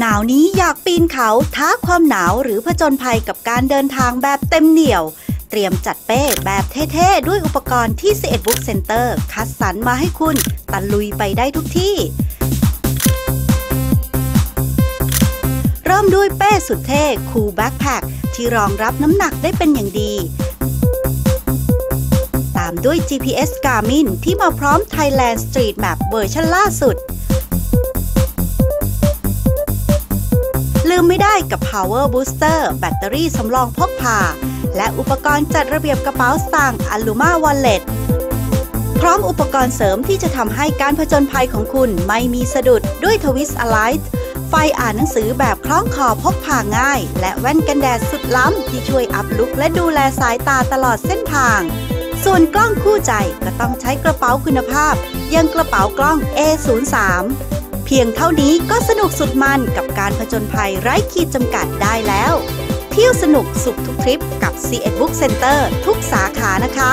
หนาวนี้อยากปีนเขาท้าความหนาวหรือผจญภัยกับการเดินทางแบบเต็มเหนี่ยว เตรียมจัดเป้แบบเท่ๆ ด้วยอุปกรณ์ที่ 11 Book Center คัดสรรมาให้คุณตะลุยไปได้ทุกที่ เริ่มด้วยเป้สุดเท่คูลแบ็คแพคที่รองรับน้ำหนักได้เป็นอย่างดีตามด้วย GPS Garmin ที่มาพร้อม Thailand Street Map เวอร์ชันล่าสุด ไม่ได้กับ Power Booster แบตเตอรี่สำรองพกพา และอุปกรณ์จัดระเบียบกระเป๋าสตางค์ Aluma Wallet พร้อมอุปกรณ์เสริมที่จะทำให้การผจญภัยของคุณไม่มีสะดุดด้วยทวิส a l i g h t ไฟอ่านหนังสือแบบคล้องคอพกพาง่าย และแว่นกันแดดสุดล้ำ ที่ช่วยอัพลุกและดูแลสายตาตลอดเส้นทาง ส่วนกล้องคู่ใจก็ต้องใช้กระเป๋าคุณภาพ ยังกระเป๋ากล้อง A03 เพียงเท่านี้ก็สนุกสุดมันกับการผจญภัยไร้ขีดจำกัดได้แล้ว เที่ยวสนุกสุขทุกทริปกับ C1 Book Center ทุกสาขานะคะ